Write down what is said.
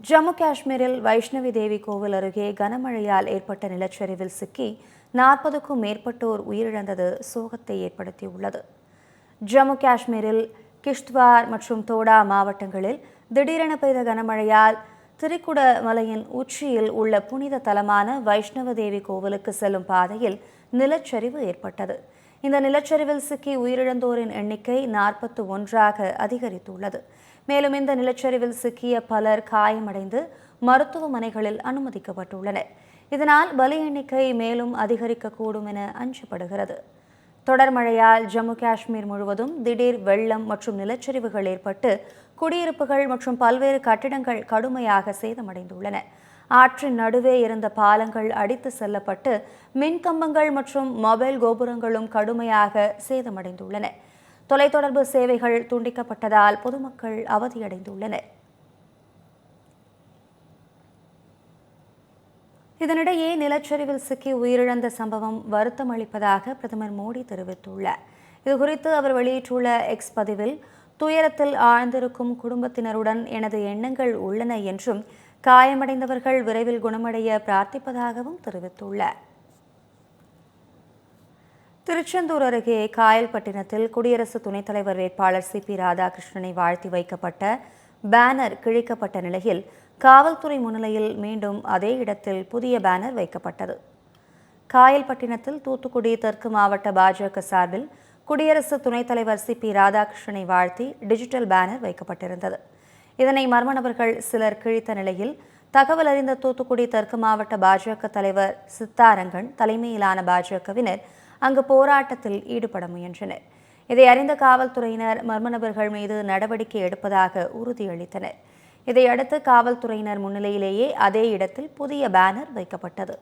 ஜம்மு காஷ்மீரில் வைஷ்ணவி தேவி கோவில் அருகே கனமழையால் ஏற்பட்ட நிலச்சரிவில் சிக்கி நாற்பதுக்கும் மேற்பட்டோர் உயிரிழந்தது சோகத்தை ஏற்படுத்தியுள்ளது. ஜம்மு காஷ்மீரில் கிஷ்த்வார் மற்றும் தோடா மாவட்டங்களில் திடீரென பெய்த கனமழையால் திரிக்குட மலையின் உச்சியில் உள்ள புனித தலமான வைஷ்ணவ தேவி கோவிலுக்கு செல்லும் பாதையில் நிலச்சரிவு ஏற்பட்டது. இந்த நிலச்சரிவில் சிக்கி உயிரிழந்தோரின் எண்ணிக்கை நாற்பத்து ஒன்றாக அதிகரித்துள்ளது. மேலும் இந்த நிலச்சரிவில் சிக்கிய பலர் காயமடைந்து மருத்துவமனைகளில் அனுமதிக்கப்பட்டுள்ளனர். இதனால் பலி எண்ணிக்கை மேலும் அதிகரிக்கக்கூடும் என அஞ்சப்படுகிறது. தொடர் மழையால் ஜம்மு காஷ்மீர் முழுவதும் திடீர் வெள்ளம் மற்றும் நிலச்சரிவுகள் ஏற்பட்டு குடியிருப்புகள் மற்றும் பல்வேறு கட்டிடங்கள் கடுமையாக சேதமடைந்துள்ளன. ஆற்றின் நடுவே இருந்த பாலங்கள் அடித்து செல்லப்பட்டு மின்கம்பங்கள் மற்றும் மொபைல் கோபுரங்களும் கடுமையாக சேதமடைந்துள்ளன. தொலைத்தொடர்பு சேவைகள் துண்டிக்கப்பட்டதால் பொதுமக்கள் அவதியடைந்துள்ளனர். இதனிடையே நிலச்சரிவில் சிக்கி உயிரிழந்த சம்பவம் வருத்தம் அளிப்பதாக பிரதமர் மோடி தெரிவித்துள்ளார். இதுகுறித்து அவர் வெளியிட்டுள்ள எக்ஸ் பதிவில் துயரத்தில் ஆழ்ந்திருக்கும் குடும்பத்தினருடன் எனது எண்ணங்கள் உள்ளன என்றும் காயமடைந்தவர்கள் விரைவில் குணமடைய பிரார்த்திப்பதாகவும் தெரிவித்துள்ளார். திருச்செந்தூர் அருகே காயல்பட்டினத்தில் குடியரசு துணைத் தலைவர் வேட்பாளர் சி. பி. ராதாகிருஷ்ணனை வாழ்த்தி வைக்கப்பட்ட பேனர் கிழிக்கப்பட்ட நிலையில் காவல்துறை முன்னிலையில் மீண்டும் அதே இடத்தில் புதிய பேனர் வைக்கப்பட்டது. காயல்பட்டினத்தில் தூத்துக்குடி தெற்கு மாவட்ட பாஜக சார்பில் குடியரசு துணைத் தலைவர் சி. பி. ராதாகிருஷ்ணனை வாழ்த்தி டிஜிட்டல் பேனர் வைக்கப்பட்டிருந்தது. இதனை மர்ம நபர்கள் சிலர் கிழித்த நிலையில் தகவல் அறிந்த தூத்துக்குடி தெற்கு மாவட்ட பாஜக தலைவர் சித்தாரங்கன் தலைமையிலான பாஜகவினர் அங்கு போராட்டத்தில் ஈடுபட முயன்றனர். இதை அறிந்த காவல்துறையினர் மர்ம நபர்கள் மீது நடவடிக்கை எடுப்பதாக உறுதியளித்தனர். இதையடுத்து காவல்துறையினர் முன்னிலையிலேயே அதே இடத்தில் புதிய பேனர் வைக்கப்பட்டது.